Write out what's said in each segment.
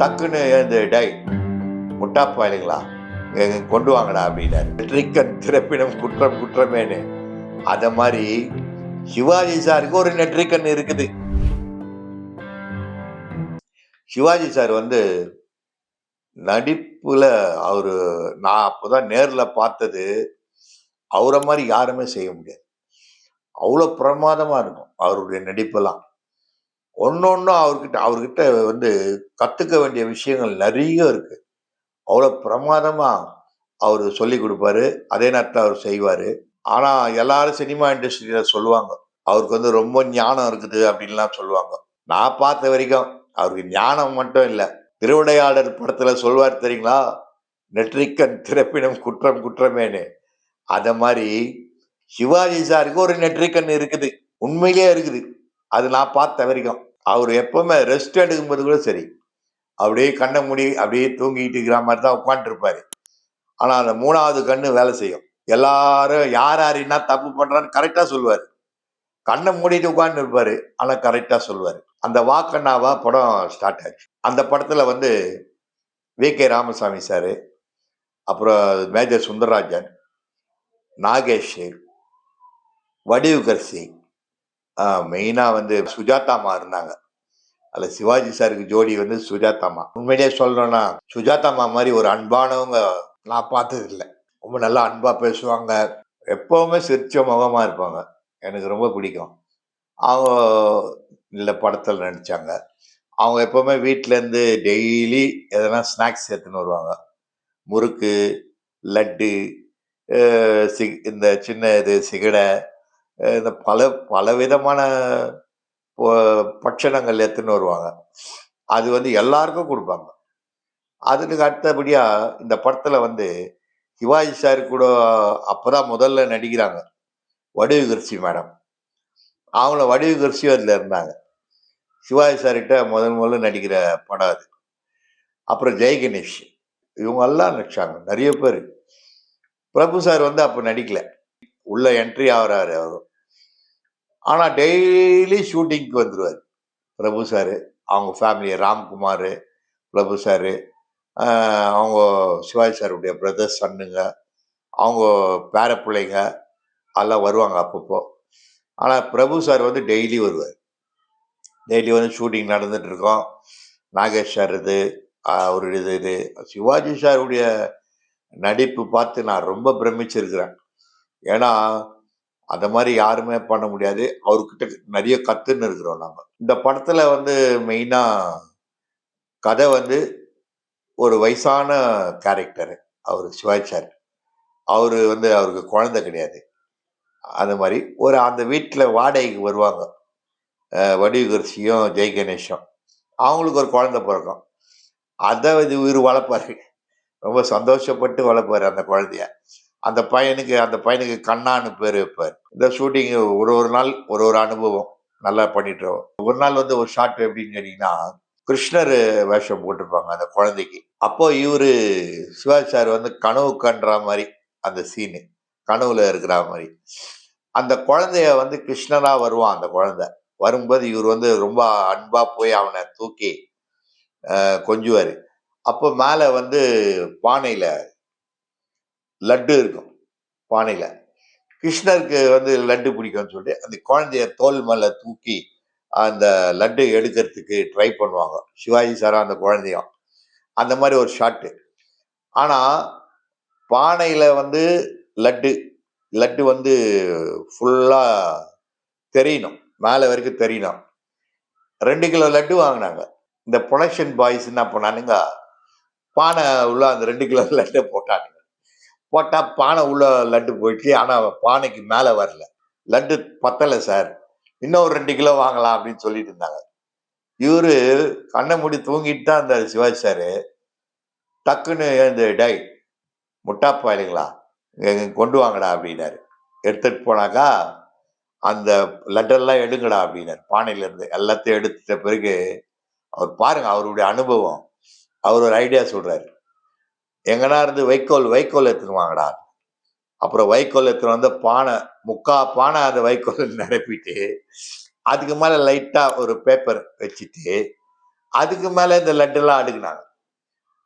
டக்குன்னு எழுந்து டை முட்டா பாயிலுங்களா கொண்டு வாங்கடா அப்படின்னாரு. நெற்றிக்கண் திறப்பினம் குற்றம் குற்றமேனு. அதை மாதிரி சிவாஜி சாருக்கு ஒரு நெற்றிக்கண் இருக்குது. சிவாஜி சார் வந்து நடிப்பில் அவர் நான் அப்போ தான் நேரில் பார்த்தது அவரை மாதிரி யாருமே செய்ய முடியாது. அவ்வளோ பிரமாதமாக இருக்கும் அவருடைய நடிப்பெல்லாம். ஒன்னொன்னும் அவர்கிட்ட அவர்கிட்ட வந்து கற்றுக்க வேண்டிய விஷயங்கள் நிறைய இருக்குது அவ்வளோ பிரமாதமாக அவர் சொல்லி கொடுப்பாரு. அதே நேரத்தில் அவர் செய்வார். ஆனால் எல்லாரும் சினிமா இண்டஸ்ட்ரியில் சொல்லுவாங்க. அவருக்கு வந்து ரொம்ப ஞானம் இருக்குது அப்படின்லாம் சொல்லுவாங்க. நான் பார்த்த வரைக்கும் அவருக்கு ஞானம் மட்டும் இல்லை. திருவிடையாளர் படத்தில் சொல்வார் தெரியுங்களா? நெற்றிக்கன் திறப்பினம் குற்றம் குற்றமேனு. அதை மாதிரி சிவாஜி சாருக்கு ஒரு நெற்றிக்கண் இருக்குது. உண்மையிலே இருக்குது. அது நான் பார்த்த வரைக்கும். அவர் எப்பவுமே ரெஸ்ட் எடுக்கும்போது கூட சரி. அப்படியே கண்ணை மூடி அப்படியே தூங்கிட்டு இருக்கிற மாதிரி தான் உட்காந்துருப்பாரு ஆனால் அந்த மூணாவது கண்ணு வேலை செய்யும். எல்லாரும் யார் யார் என்ன தப்பு பண்ணுறான்னு கரெக்டாக சொல்லுவார். கண்ணை மூடிட்டு உட்காந்து இருப்பார் ஆனால் கரெக்டாக சொல்லுவார். அந்த வாக்கண்ணாவா படம் ஸ்டார்ட் ஆச்சு அந்த படத்தில் வந்து வி கே ராமசாமி சார் அப்புறம் மேஜர் சுந்தரராஜன் நாகேஷ் வடிவுகர் சிங் மெயினாக வந்து சுஜாதாமா இருந்தாங்க. அதில் சிவாஜி சாருக்கு ஜோடி வந்து சுஜாதாமா உண்மையிலேயே சொல்லணும்னா சுஜாதாமா மாதிரி ஒரு அன்பானவங்க நான் பார்த்தது இல்லை ரொம்ப நல்லா அன்பாக பேசுவாங்க. எப்போவுமே சிரிச்ச முகமாக இருப்பாங்க. எனக்கு ரொம்ப பிடிக்கும். அவங்க இந்த படத்தில் நடித்தாங்க அவங்க எப்போவுமே வீட்டிலேருந்து டெய்லி எதனா ஸ்நாக்ஸ் எடுத்துன்னு வருவாங்க. முறுக்கு லட்டு சி- இந்த சின்ன இது சிகடை இந்த பல பல விதமான பட்சணங்கள் எடுத்துன்னு வருவாங்க. அது வந்து எல்லாருக்கும் கொடுப்பாங்க. அதுக்கு அடுத்தபடியாக இந்த படத்தில் வந்து சிவாஜி சார் கூட அப்போ தான் முதல்ல நடிக்கிறாங்க. வடிவுகர்சி மேடம். அவங்கள வடிவுகர்சியும் அதில் இருந்தாங்க. சிவாஜி சார்கிட்ட முதல் முதல்ல நடிக்கிற படம் அது. அப்புறம் ஜெய் கணேஷ். இவங்க நடிச்சாங்க. நிறைய பேர். பிரபு சார் வந்து அப்போ நடிக்கல. உள்ள என்ட்ரி ஆகிறாரு அவரும் ஆனால் டெய்லி ஷூட்டிங்க்கு வந்துடுவார் பிரபு சார் அவங்க ஃபேமிலி ராம்குமார் பிரபு சார் அவங்க சிவாஜி சாருடைய பிரதர்ஸ் சன்னுங்க அவங்க பேர பிள்ளைங்க எல்லாம் வருவாங்க அப்பப்போ. ஆனால் பிரபு சார் வந்து டெய்லி வருவார். டெய்லி வந்து ஷூட்டிங் நடந்துட்டு இருக்கோம். நாகேஷ் சார் இது அவருடைய இது இது. சிவாஜி சாருடைய நடிப்பு பார்த்து நான் ரொம்ப பிரமிச்சிருக்கிறேன். ஏன்னா அந்த மாதிரி யாருமே பண்ண முடியாது. அவர்கிட்ட நிறைய கத்துன்னு இருக்கிறோம் நாங்கள் இந்த படத்தில் வந்து மெயினாக கதை வந்து ஒரு வயசான கேரக்டரு அவர் சிவாச்சார் அவர் வந்து அவருக்கு குழந்தை கிடையாது. அந்த மாதிரி ஒரு அந்த வீட்டில் வாடகைக்கு வருவாங்க. அஹ் வடிவுகரிசியும் ஜெய் கணேஷும் அவங்களுக்கு ஒரு குழந்தை பிறக்கும். அதை இது உயிர் வளர்ப்பாரு. ரொம்ப சந்தோஷப்பட்டு வளர்ப்பாரு அந்த குழந்தைய. அந்த பையனுக்கு அந்த பையனுக்கு கண்ணான்னு பேர் வைப்பார். இந்த ஷூட்டிங் ஒரு ஒரு நாள் ஒரு ஒரு அனுபவம் நல்லா பண்ணிட்டு ஒரு நாள் வந்து ஒரு ஷாட் எப்படின்னு கேட்டீங்கன்னா கிருஷ்ணர் வேஷம் போட்டிருப்பாங்க அந்த குழந்தைக்கு. அப்போ இவர் சிவாஜி சார் வந்து கனவு கன்ற மாதிரி அந்த சீனு கனவுல இருக்கிற மாதிரி. அந்த குழந்தைய வந்து கிருஷ்ணனா வருவான் அந்த குழந்தை. வரும்போது இவர் வந்து ரொம்ப அன்பா போய் அவனை தூக்கி கொஞ்சுவார். அப்போ மேலே வந்து பானையில் லட்டு இருக்கும் பானையில். கிருஷ்ணருக்கு வந்து லட்டு பிடிக்கும்னு சொல்லிட்டு அந்த குழந்தைய தோல் மேலே தூக்கி அந்த லட்டு எடுக்கிறதுக்கு ட்ரை பண்ணுவாங்க. சிவாஜி சாரா அந்த குழந்தையும். அந்த மாதிரி ஒரு ஷாட்டு ஆனால் பானையில் வந்து லட்டு லட்டு வந்து ஃபுல்லாக தெரியணும். மேலே வரைக்கும் தெரியணும். ரெண்டு கிலோ லட்டு வாங்கினாங்க. இந்த ப்ரொடக்ஷன் பாய்ஸ் என்ன பண்ணானுங்க? பானை உள்ள அந்த ரெண்டு கிலோ லட்டை போட்டானுங்க. போட்டா பானை உள்ள லட்டு போயிடுச்சு ஆனால் பானைக்கு மேலே வரல. லட்டு பத்தலை சார். இன்னும் ஒரு ரெண்டு கிலோ வாங்கலாம் அப்படின்னு சொல்லிட்டு இருந்தாங்க. இவரு கண்ணை மூடி தூங்கிட்டு தான் இருந்தார் சிவாஜி சார். டக்குன்னு எழுந்து டை முட்டாப்பா இல்லைங்களா கொண்டு வாங்கடா அப்படின்னாரு. எடுத்துட்டு போனாக்கா அந்த லட்டெல்லாம் எடுங்கடா அப்படின்னாரு. பானையிலேருந்து எல்லாத்தையும் எடுத்துட்ட பிறகு அவர் பாருங்க அவருடைய அனுபவம். அவர் ஒரு ஐடியா சொல்கிறாரு எங்கன்னா இருந்து வைக்கோல் வைக்கோல் எடுத்துன்னு வாங்கடா. அப்புறம் வைக்கோல் எடுத்துன்னு வந்து பானை முக்கா பானை அந்த வைக்கோல் நிரப்பிட்டு அதுக்கு மேலே லைட்டாக ஒரு பேப்பர் வச்சுட்டு அதுக்கு மேலே இந்த லட்டுலாம் அடுக்குனாங்க.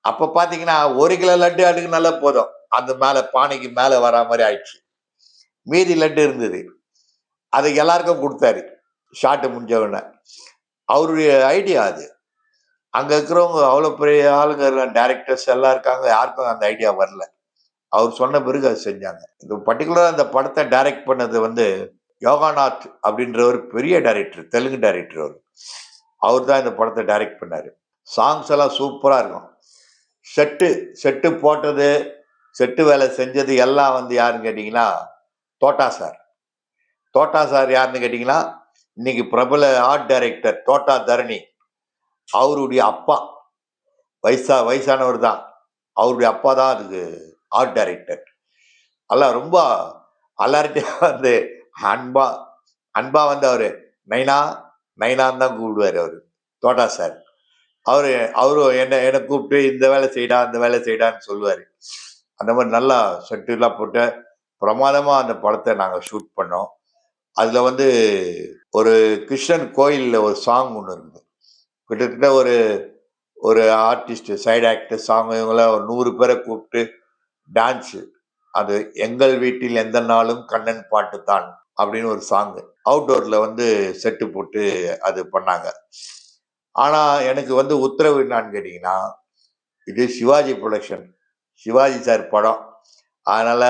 அப்போ பார்த்தீங்கன்னா ஒரு கிலோ லட்டு அடுக்குனாலே போதும். அந்த மேலே பானைக்கு மேலே வரா மாதிரி ஆயிடுச்சு. மீதி லட்டு இருந்தது. அதை எல்லாருக்கும் கொடுத்தாரு. ஷாட்டு முடிஞ்ச உடனே. அவருடைய ஐடியா அது. அங்கே இருக்கிறவங்க அவ்வளோ பெரிய ஆளுங்க டேரக்டர்ஸ் எல்லாம் இருக்காங்க யாருக்கும் அந்த ஐடியா வரல. அவர் சொன்ன பிறகு அது செஞ்சாங்க. இந்த பர்டிகுலராக அந்த படத்தை டைரக்ட் பண்ணது வந்து யோகாநாத் அப்படின்ற ஒரு பெரிய டைரக்டர் தெலுங்கு டைரக்டர் அவர். அவர் தான் இந்த படத்தை டைரக்ட் பண்ணார். சாங்ஸ் எல்லாம் சூப்பராக இருக்கும். செட்டு செட்டு போட்டது செட்டு வேலை செஞ்சது எல்லாம் வந்து யாருன்னு கேட்டிங்கன்னா தோட்டா சார். தோட்டா சார் யாருன்னு கேட்டிங்கன்னா இன்னைக்கு பிரபல ஆர்ட் டைரக்டர் தோட்டா தரணி. அவருடைய அப்பா. வயசா வயசானவர் தான் அவருடைய அப்பா தான் அதுக்கு ஆர்ட் டைரக்டர் எல்லாம் ரொம்ப அலர்ட்டியாக வந்து அன்பா அன்பா வந்து அவர். நைனா நைனான்னு தான் கூப்பிடுவார் அவர். தோட்டா சார். அவர் அவரும் என்ன என்னை கூப்பிட்டு இந்த வேலை செய்டா அந்த வேலை செய்டான்னு சொல்லுவார். அந்த மாதிரி நல்லா செட்டுலாம் போட்டு பிரமாதமாக அந்த படத்தை நாங்கள் ஷூட் பண்ணோம். அதில் வந்து ஒரு கிருஷ்ணன் கோயிலில் ஒரு சாங் ஒன்று இருக்குது கிட்டத்தட்ட ஒரு ஒரு ஆர்டிஸ்ட் சைடு ஆக்டர் சாங் இவங்களாம் ஒரு நூறு பேரை கூப்பிட்டு டான்ஸு அது எங்கள் வீட்டில் எந்த நாளும் கண்ணன் பாட்டு தான் அப்படின்னு ஒரு சாங் அவுட்டோரில் வந்து செட்டு போட்டு அது பண்ணாங்க. ஆனால் எனக்கு வந்து உத்தரவு என்னான்னு கேட்டிங்கன்னா இது சிவாஜி ப்ரொடக்ஷன் சிவாஜி சார் படம். அதனால்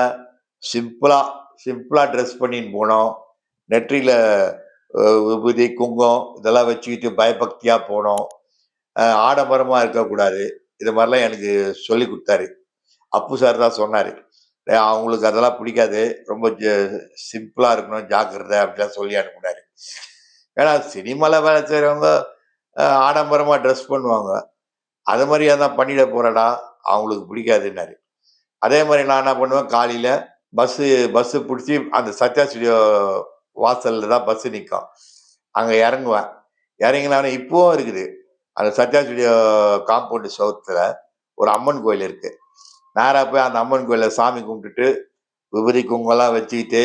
சிம்பிளாக சிம்பிளாக ட்ரெஸ் பண்ணின்னு போனோம். நெற்றியில் விபூதி குங்கம் இதெல்லாம் வச்சுக்கிட்டு பயபக்தியாக போனோம். ஆடம்பரமாக இருக்கக்கூடாது. இது மாதிரிலாம் எனக்கு சொல்லி கொடுத்தாரு. அப்பு சார் தான் சொன்னார். அவங்களுக்கு அதெல்லாம் பிடிக்காது. ரொம்ப சிம்பிளாக இருக்கணும் ஜாக்கிரதை அப்படிலாம் சொல்லி அனுப்புனார். ஏன்னா சினிமாவில் வேலை செய்கிறவங்க ஆடம்பரமாக ட்ரெஸ் பண்ணுவாங்க. அது மாதிரியே தான் பண்ணிட போகிறடா அவங்களுக்கு பிடிக்காதுன்னாரு. அதே மாதிரி நான் என்ன பண்ணுவேன் காலையில் பஸ்ஸு பஸ்ஸு பிடிச்சி அந்த சத்யா ஸ்டுடியோ வாசலில் தான் பஸ்ஸு நிற்கும் அங்கே இறங்குவேன். இறங்கினானே இப்போவும் இருக்குது. அந்த சத்யா ஸ்டுடியோ காம்பவுண்டு சவுத்தில் ஒரு அம்மன் கோயில் இருக்குது நேராக போய் அந்த அம்மன் கோயிலில் சாமி கும்பிட்டுட்டு விபரி குங்கெல்லாம் வச்சுக்கிட்டு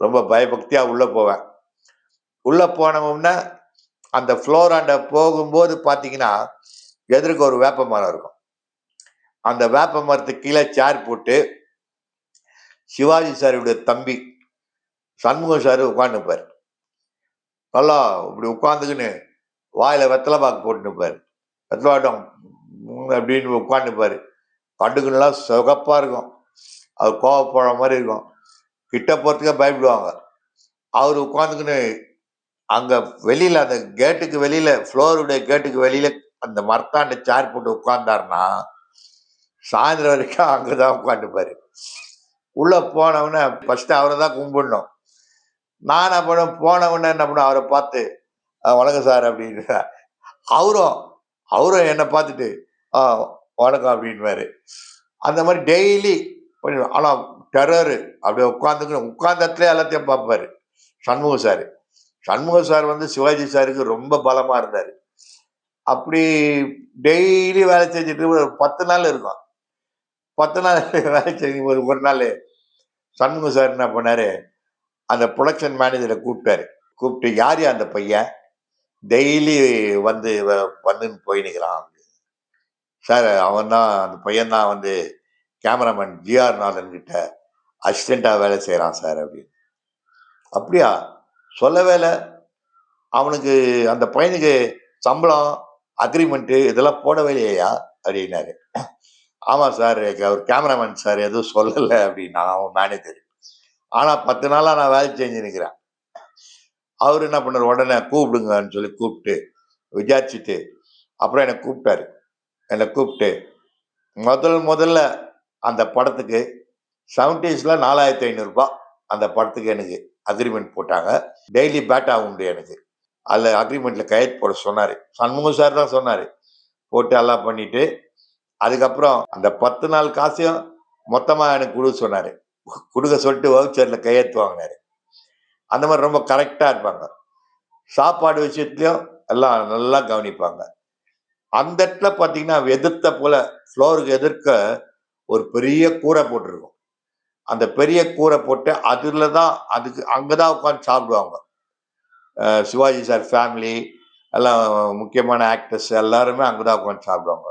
ரொம்ப பயபக்தியாக உள்ளே போவேன். உள்ளே போனோம்னா அந்த ஃப்ளோராண்ட போகும்போது பார்த்தீங்கன்னா எதிர்க்க ஒரு வேப்ப மரம் இருக்கும். அந்த வேப்ப மரத்துக்கு கீழே சேர் போட்டு சிவாஜி சாருடைய தம்பி சண்முகம் சார் உட்காந்துப்பார் நல்லா இப்படி உட்காந்துக்கின்னு வாயில் வெத்தலை பாக்கு போட்டுப்பார். வெத்தலாட்டம் அப்படின்னு உட்காந்துப்பார் கண்டுக்குலாம் சிகப்பாக இருக்கும். அவர் கோவப்படுற மாதிரி இருக்கும். கிட்ட போகிறதுக்கே பயப்படுவாங்க. அவர் உட்காந்துக்கின்னு அங்கே வெளியில் அந்த கேட்டுக்கு வெளியில் ஃப்ளோருடைய கேட்டுக்கு வெளியில் அந்த மரத்தாண்ட சேர் போட்டு உட்காந்தாருன்னா சாயந்தரம் வரைக்கும் அங்கே தான் உட்காந்துப்பார் உள்ளே போனவுடனே ஃபஸ்ட்டு அவரை தான் கும்பிடணும். நான் என்ன போன உடனே என்ன பண்ண அவரை பார்த்து வணக்கம் சார் அப்படின்னு அவரும் அவரும் என்னை பார்த்துட்டு ஆ வணக்கம் அப்படின்வாரு அந்த மாதிரி டெய்லி கொஞ்சம் ஆனால் டெரரு அப்படியே உட்காந்துக்கணும் உட்கார்ந்த இடத்துல எல்லாத்தையும் பார்ப்பாரு. சண்முக சார். சண்முக சார் வந்து சிவாஜி சாருக்கு ரொம்ப பலமாக இருந்தார். அப்படி டெய்லி வேலை செஞ்சுட்டு ஒரு பத்து நாள் இருக்கும். பத்து நாள் வேலை செஞ்சு ஒரு ஒரு நாள் சண்முக சார் என்ன பண்ணார்? அந்த ப்ரொடக்ஷன் மேனேஜரை கூப்பிட்டாரு. கூப்பிட்டு யார் அந்த பையன்? டெய்லி வந்து வ- வந்துன்னு போயினுக்கிறான் சார் அவன் தான் அந்த பையன் தான் வந்து கேமராமேன் ஜிஆர் நாதன் கிட்ட அசிஸ்டண்ட்டாக வேலை செய்கிறான் சார் அப்படின்னு. அப்படியா? சொல்லவே இல்லை. அவனுக்கு அந்த பையனுக்கு சம்பளம் அக்ரிமெண்ட்டு இதெல்லாம் போடவே இல்லையா? அப்படின்னாரு. ஆமாம் சார் அவர் கேமராமேன் சார் எதுவும் சொல்லலை அப்படின்னா அவன் மேனேஜர் ஆனால் பத்து நாளாக நான் வேலை செஞ்சு நிற்கிறேன் அவர் என்ன பண்ணார்? உடனே கூப்பிடுங்கன்னு சொல்லி கூப்பிட்டு விசாரிச்சுட்டு அப்புறம் என்னை கூப்பிட்டாரு. என்னை கூப்பிட்டு முதல் முதல்ல அந்த படத்துக்கு செவன்டீஸில் நாலாயிரத்தி ஐநூறுரூபா அந்த படத்துக்கு எனக்கு அக்ரிமெண்ட் போட்டாங்க. டெய்லி பேட்டா உண்டு எனக்கு. அதில் அக்ரிமெண்ட்டில் கையெழுத்து போட சொன்னார். சண்முகம் சார் தான் சொன்னார். போட்டு எல்லாம் பண்ணிவிட்டு அதுக்கப்புறம் அந்த பத்து நாள் காசையும் மொத்தமாக எனக்கு கொடுக்க சொன்னார். கொடுக்க சொல்லிட்டு வவுச்சரில் கையெழுத்து வாங்கினாரு. அந்த மாதிரி ரொம்ப கரெக்டாக இருப்பாங்க. சாப்பாடு விஷயத்துலையும் எல்லாம் நல்லா கவனிப்பாங்க. அந்த இடத்துல பார்த்தீங்கன்னா எதிர்த்த போல ஃப்ளோருக்கு எதிர்க்க ஒரு பெரிய கூரை போட்டிருக்கும். அந்த பெரிய கூரை போட்டு அதில் தான் அதுக்கு அங்கே தான் உட்காந்து சாப்பிடுவாங்க. சிவாஜி சார் ஃபேமிலி எல்லாம் முக்கியமான ஆக்டர்ஸ் எல்லாருமே அங்கே தான் உட்காந்து சாப்பிடுவாங்க.